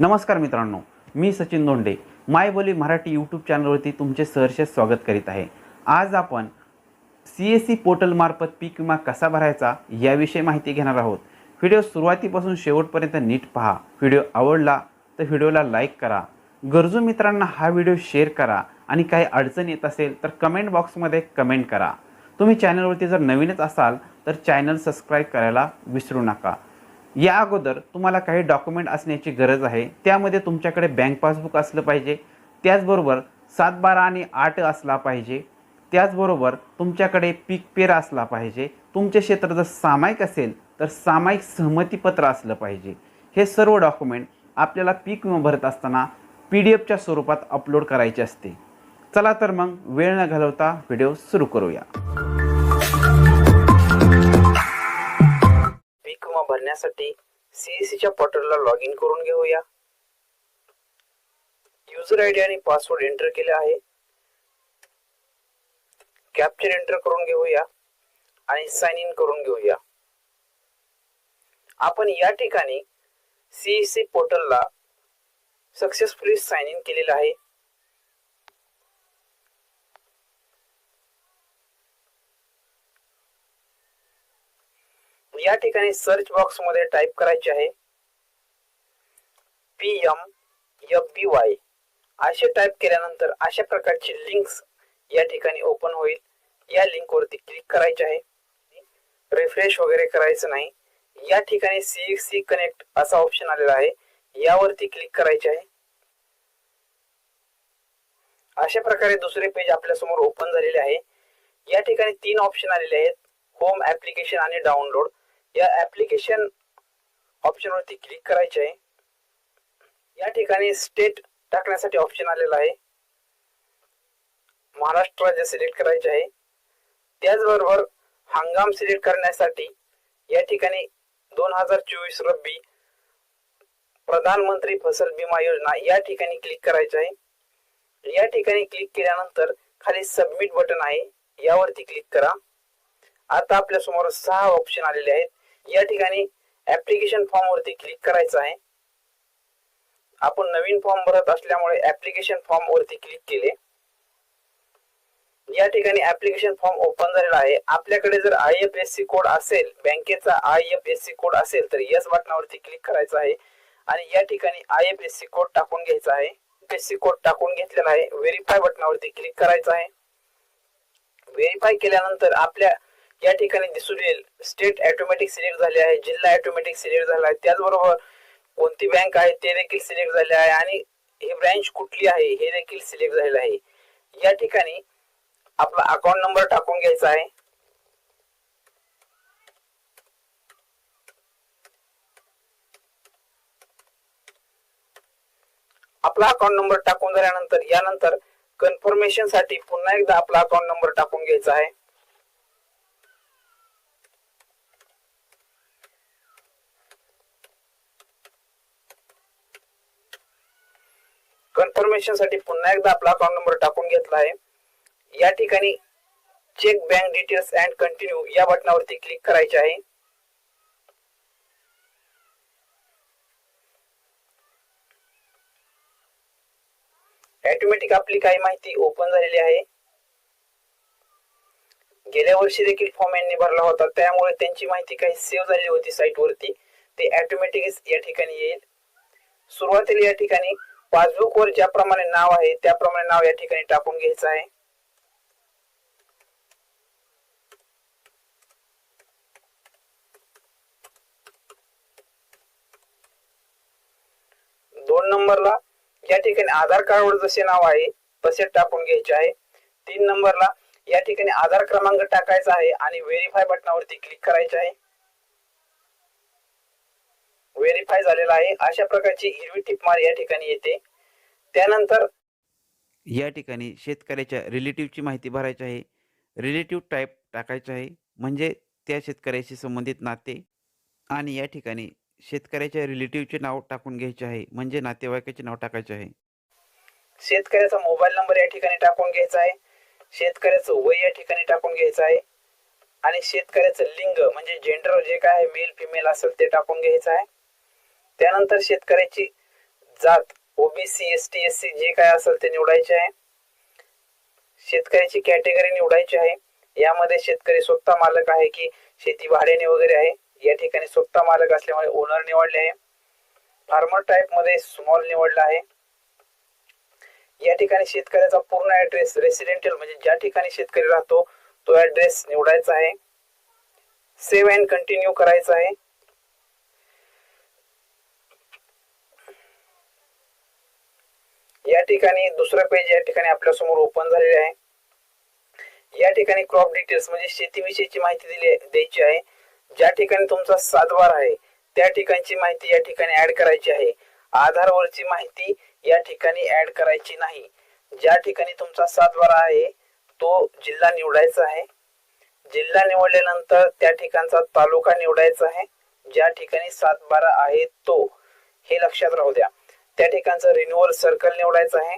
नमस्कार मित्रांनो मी सचिन दोंडे माय बोली मराठी यूट्यूब चॅनलवरती तुमचे सहर्ष स्वागत करीत आहे. आज आपण सी एस सी पोर्टलमार्फत पीक विमा कसा भरायचा याविषयी माहिती घेणार आहोत. व्हिडिओ सुरुवातीपासून शेवटपर्यंत नीट पहा. व्हिडिओ आवडला तर व्हिडिओला लाईक करा. गरजू मित्रांना हा व्हिडिओ शेअर करा आणि काही अडचण येत असेल तर कमेंट बॉक्समध्ये कमेंट करा. तुम्ही चॅनलवरती जर नवीनच असाल तर चॅनल सबस्क्राईब करायला विसरू नका. या अगोदर तुम्हाला काही डॉक्युमेंट असण्याची गरज आहे. त्यामध्ये तुमच्याकडे बँक पासबुक असलं पाहिजे. त्याचबरोबर सात बारा आणि आठ असला पाहिजे. त्याचबरोबर तुमच्याकडे पीक पेर असला पाहिजे. तुमचे क्षेत्र जर सामायिक असेल तर सामायिक सहमतीपत्र असलं पाहिजे. हे सर्व डॉक्युमेंट आपल्याला पीक विमा भरत असताना पी डी एफच्या स्वरूपात अपलोड करायचे असते. चला तर मग वेळ न घालवता व्हिडिओ सुरू करूया. पीक विमा पोर्टलला लॉग इन करून घेऊया. युजर आय डी आणि पासवर्ड एंटर केले आहे. कॅप्चर एंटर करून घेऊया आणि साइन इन करून घेऊया. आपण या ठिकाणी सीईसी पोर्टलला सक्सेसफुली साइन इन केलेलं आहे. या ठिकाणी सर्च बॉक्समध्ये टाइप करायचे आहे. P M F B Y असे टाइप केल्यानंतर अशा प्रकारची लिंक्स या ठिकाणी ओपन होईल. या लिंक वरती क्लिक करायचे आहे. रिफ्रेश वगैरे करायचं नाही. या ठिकाणी सी सी कनेक्ट असा ऑप्शन आलेला आहे. यावरती क्लिक करायचे आहे. अशा प्रकारे दुसरे पेज आपल्यासमोर ओपन झालेले आहे. या ठिकाणी तीन ऑप्शन आलेले आहेत. होम ऍप्लिकेशन आणि डाउनलोड या ऍप्लिकेशन ऑप्शन वरती क्लिक करायचे आहे. या ठिकाणी स्टेट टाकण्यासाठी ऑप्शन आलेला आहे. महाराष्ट्र राज्य सिलेक्ट करायचे आहे त्याचबरोबर हंगाम सिलेक्ट करण्यासाठी या ठिकाणी दोन हजार चोवीस रब्बी प्रधानमंत्री फसल विमा योजना या ठिकाणी क्लिक करायचे आहे. या ठिकाणी क्लिक केल्यानंतर खाली सबमिट बटन आहे यावरती क्लिक करा. आता आपल्यासमोर सहा ऑप्शन आलेले आहेत. या ठिकाणी ऍप्लिकेशन फॉर्म वरती क्लिक करायचं आहे. आपण नवीन फॉर्म भरत असल्यामुळे ऍप्लिकेशन फॉर्म वरती क्लिक केले. या ठिकाणी ऍप्लिकेशन फॉर्म ओपन झालेला आहे. आपल्याकडे जर I F S C code असेल बँकेचा I F S C code असेल तर यस बटनावरती क्लिक करायचं आहे. आणि या ठिकाणी I F S C code टाकून घ्यायचा आहे. एस सी कोड टाकून घेतलेला आहे. व्हेरीफाय बटनावरती क्लिक करायचं आहे. व्हेरीफाय केल्यानंतर आपल्या या ठिकाणी दिसून येईल. स्टेट ऑटोमॅटिक सिलेक्ट झाले आहे जिल्हा ऑटोमॅटिक सिलेक्ट झाला आहे. त्याचबरोबर कोणती बँक आहे ते देखील सिलेक्ट झाले आहे आणि ही ब्रँच कुठली आहे हे देखील सिलेक्ट झालेलं आहे. या ठिकाणी आपला अकाउंट नंबर टाकून घ्यायचा आहे. आपला अकाउंट नंबर टाकून झाल्यानंतर यानंतर कन्फर्मेशनसाठी पुन्हा एकदा आपला अकाउंट नंबर टाकून घ्यायचा आहे. कन्फर्मेशनसाठी पुन्हा एकदा आपला अकाउंट नंबर टाकून घेतला आहे. या ठिकाणी check bank details and continue या बटनावरती क्लिक करायचे आहे. ऑटोमॅटिक आपली काही माहिती ओपन झालेली आहे. गेल्या वर्षी देखील फॉर्म यांनी भरला होता त्यामुळे त्यांची माहिती काही सेव्ह झालेली होती साईट वरती. ते ऑटोमॅटिक या ठिकाणी येईल. सुरुवातीला या ठिकाणी पासबुक वर ज्याप्रमाणे नाव आहे त्याप्रमाणे नाव या ठिकाणी टाकून घ्यायचं आहे. दोन नंबरला या ठिकाणी आधार कार्डवर जसे नाव आहे तसे टाकून घ्यायचे आहे. तीन नंबरला या ठिकाणी आधार क्रमांक टाकायचा आहे आणि व्हेरीफाय बटनावरती क्लिक करायचे आहे. व्हेरीफाय झालेला आहे. अशा प्रकारची हिरवी टिपमार या ठिकाणी येते. त्यानंतर या ठिकाणी शेतकऱ्याच्या रिलेटिव्हची माहिती भरायची आहे. रिलेटिव्ह टाईप टाकायचं आहे. म्हणजे त्या शेतकऱ्याशी संबंधित नाते आणि या ठिकाणी शेतकऱ्याच्या रिलेटिव्हचे नाव टाकून घ्यायचे आहे. म्हणजे नातेवाईकाचे नाव टाकायचे आहे. शेतकऱ्याचा मोबाईल नंबर या ठिकाणी टाकून घ्यायचा आहे. शेतकऱ्याचं वय या ठिकाणी टाकून घ्यायचं आहे. आणि शेतकऱ्याचं लिंग म्हणजे जेंडर जे काय मेल फिमेल असेल ते टाकून घ्यायचं आहे. त्यानंतर शेतकऱ्याची जात OBC S T S C जे काय असेल ते निवडायचे आहे. शेतकऱ्याची कॅटेगरी निवडायची आहे. यामध्ये शेतकरी स्वतः मालक आहे की शेती भाड्याने वगैरे आहे. या ठिकाणी स्वतः मालक असल्यामुळे ओनर निवडले आहे. फार्मर टाइपमध्ये स्मॉल निवडला आहे. या ठिकाणी शेतकऱ्याचा पूर्ण ऍड्रेस रेसिडेंटियल म्हणजे ज्या ठिकाणी शेतकरी राहतो तो ऍड्रेस निवडायचा आहे. सेव्ह अँड कंटिन्यू करायचा आहे. या ठिकाणी दुसरं पेज या ठिकाणी आपल्यासमोर ओपन झालेले आहे. या ठिकाणी क्रॉप डिटेल्स म्हणजे शेतीविषयीची माहिती दिली द्यायची आहे. ज्या ठिकाणी तुमचा सातबार आहे त्या ठिकाणची माहिती या ठिकाणी ऍड करायची आहे. आधारवरची माहिती या ठिकाणी ऍड करायची नाही. ज्या ठिकाणी तुमचा सातबारा आहे तो जिल्हा निवडायचा आहे. जिल्हा निवडल्यानंतर त्या ठिकाणचा तालुका निवडायचा आहे. ज्या ठिकाणी सातबारा आहे तो. हे लक्षात राहू द्या. त्या ठिकाणचं रिन्युअल सर्कल निवडायचं आहे.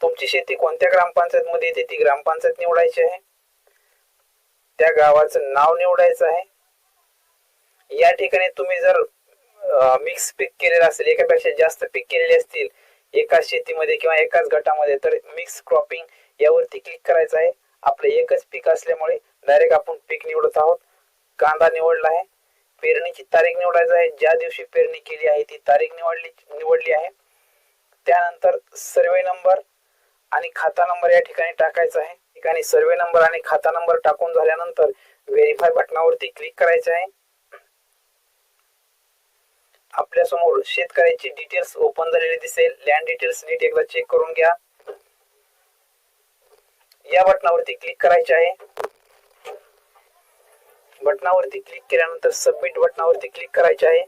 तुमची शेती कोणत्या ग्रामपंचायत मध्ये येते ती ग्रामपंचायत निवडायची आहे. त्या गावाचं नाव निवडायचं आहे. या ठिकाणी तुम्ही जर मिक्स पीक केलेलं असेल एकापेक्षा जास्त पीक केलेले असतील एकाच शेतीमध्ये किंवा एकाच गटामध्ये तर मिक्स क्रॉपिंग यावरती क्लिक करायचं आहे. आपलं एकच पीक असल्यामुळे डायरेक्ट आपण पीक निवडत आहोत. कांदा निवडला आहे. पेरणीची तारीख निवडायची आहे. ज्या दिवशी पेरणी केली आहे ती तारीख निवडली निवडली आहे. त्यानंतर सर्वे नंबर आणि खाता नंबर या ठिकाणी टाकायचा आहे. ठिकाणी सर्वे नंबर आणि खाता नंबर टाकून झाल्यानंतर व्हेरीफाय बटनावरती क्लिक करायचे आहे. आपल्यासमोर शेतकऱ्याची डिटेल्स ओपन झालेली दिसेल. लँड डिटेल्स नीट एकदा चेक करून घ्या. या बटनावरती क्लिक करायचे आहे. बटनावरती क्लिक केल्यानंतर सबमिट बटनावरती क्लिक करायचे आहे.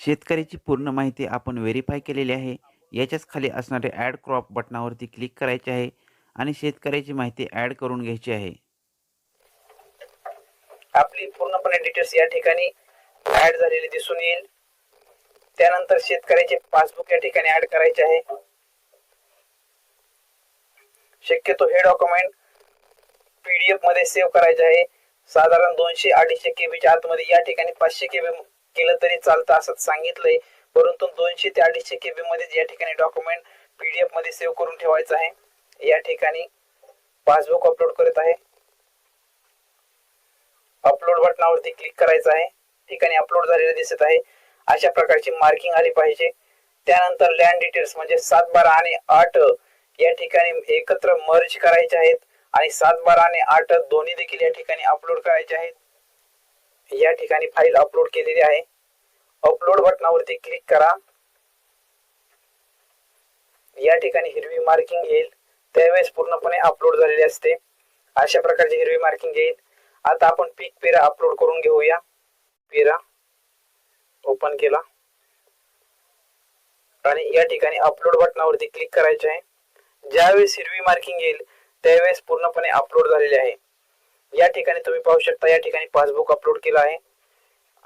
शेतकऱ्याची पूर्ण माहिती आपण व्हेरीफाय केलेली आहे. याच्याच खाली असणारे ॲड क्रॉप बटनावरती क्लिक करायचे आहे आणि शेतकऱ्याची माहिती ॲड करून घ्यायची आहे. आपली पूर्णपणे डिटेल्स या ठिकाणी ऍड झालेली दिसून येईल. त्यानंतर शेतकऱ्याचे पासबुक या ठिकाणी ऍड करायचे आहे. शक्यतो हे डॉक्युमेंट पीडीएफमध्ये सेव्ह करायचे आहे. साधारण दोनशे अडीचशे केबीच्या आतमध्ये या ठिकाणी पाचशे केबी केलं तरी चालतं असं सांगितलंय. परंतु दोनशे ते अडीचशे केबी मध्ये या ठिकाणी डॉक्युमेंट पीडीएफमध्ये सेव्ह करून ठेवायचं आहे या ठिकाणी पासबुक अपलोड करत आहे. अपलोड बटनावरती क्लिक करायचं आहे. ठिकाणी अपलोड झालेलं दिसत आहे. अशा प्रकारची मार्किंग आली पाहिजे. त्यानंतर लँड डिटेल्स म्हणजे सात बारा आणि आठ या ठिकाणी एकत्र मर्ज करायचे आहेत. आणि सात बारा आणि आठ दोन्ही देखील या ठिकाणी अपलोड करायचे आहेत. या ठिकाणी फाईल अपलोड केलेली आहे. अपलोड बटनावरती क्लिक करा. या ठिकाणी हिरवी मार्किंग येईल. त्यावेळेस पूर्णपणे अपलोड झालेली असते. अशा प्रकारची हिरवी मार्किंग येईल. आता आपण पीक पेरा अपलोड करून घेऊया. पेरा ओपन केला. आणि या ठिकाणी अपलोड बटनावरती क्लिक करायचे आहे. ज्यावेळेस हिरवी मार्किंग येईल त्यावेळेस पूर्णपणे अपलोड झालेले आहे. या ठिकाणी तुम्ही पाहू शकता या ठिकाणी पासबुक अपलोड केलं आहे.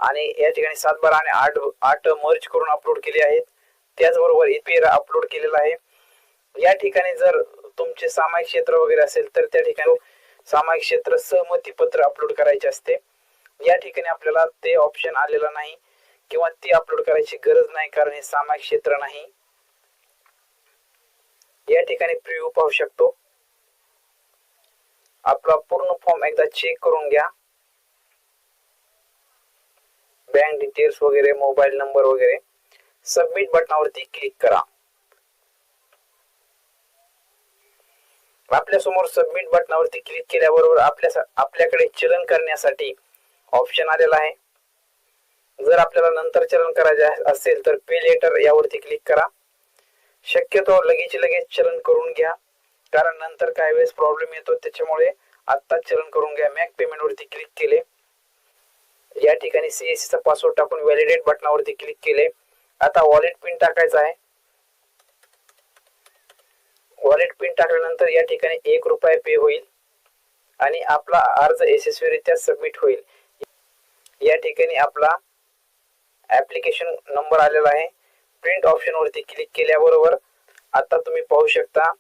आणि या ठिकाणी सात बारा आणि आठ आठ मर्च करून अपलोड केले आहेत. त्याचबरोबर पेरा अपलोड केलेला आहे. या ठिकाणी जर तुमचे सामायिक क्षेत्र वगैरे असेल तर त्या ठिकाणी सामायिक क्षेत्र सहमती पत्र अपलोड करायचे असते. या ठिकाणी आपल्याला ते ऑप्शन आलेला नाही किंवा ती अपलोड करायची गरज नाही कारण हे सामायिक क्षेत्र नाही. या ठिकाणी प्रिव्ह्यू पाहू शकतो. आपला पूर्ण फॉर्म एकदा चेक करून घ्या. बँक डिटेल्स वगैरे मोबाईल नंबर वगैरे सबमिट बटनावरती क्लिक करा. आपल्यासमोर सबमिट बटनावरती क्लिक केल्याबरोबर आपल्या आपल्याकडे चलन करण्यासाठी ऑप्शन आलेला आहे. जर आपल्याला नंतर चलन करायचे असेल तर पे लेटर यावरती क्लिक करा. शक्यतो लगेच लगेच चलन करून घ्या. कारण नंतर काही वेळेस प्रॉब्लेम येतो. त्याच्यामुळे आत्ता चलन करून घ्या. मॅक पेमेंट वरती क्लिक केले. या ठिकाणी सीएससी चा पासवर्ड टाकून व्हॅलिडेट बटनावरती क्लिक केले. आता वॉलेट पिन टाकायचा आहे. वॉलेट पिन टाकल्यानंतर या ठिकाणी एक रुपये पे होईल. आणि आपला अर्ज यशस्वीरित्या सबमिट होईल. या ठिकाणी आपला ऍप्लिकेशन नंबर आलेला आहे. प्रिंट ऑप्शन वरती क्लिक केल्याबरोबर आता तुम्ही पाहू शकता.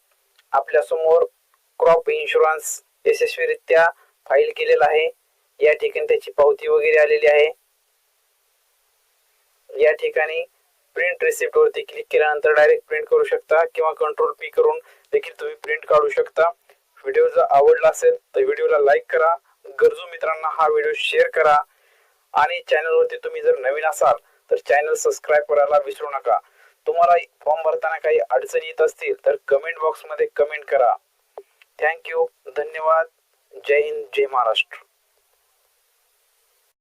आपल्यासमोर क्रॉप इन्शुरन्स यशस्वीरित्या फाईल केलेला आहे. या ठिकाणी त्याची पावती वगैरे आलेली आहे. या ठिकाणी प्रिंट रिसिप्ट वरती क्लिक केल्यानंतर डायरेक्ट प्रिंट करू शकता किंवा कंट्रोल पी करून देखील तुम्ही प्रिंट काढू शकता. व्हिडिओ जर आवडला असेल तर व्हिडिओला लाईक करा. गरजू मित्रांना हा व्हिडिओ शेअर करा. आणि चॅनलवरती तुम्ही जर नवीन असाल तर चॅनल सबस्क्राईब करायला विसरू नका. तुम्हाला फॉर्म भरताना काही अडचणी येत असतील तर कमेंट बॉक्समध्ये कमेंट करा. थँक्यू धन्यवाद. जय हिंद जय महाराष्ट्र.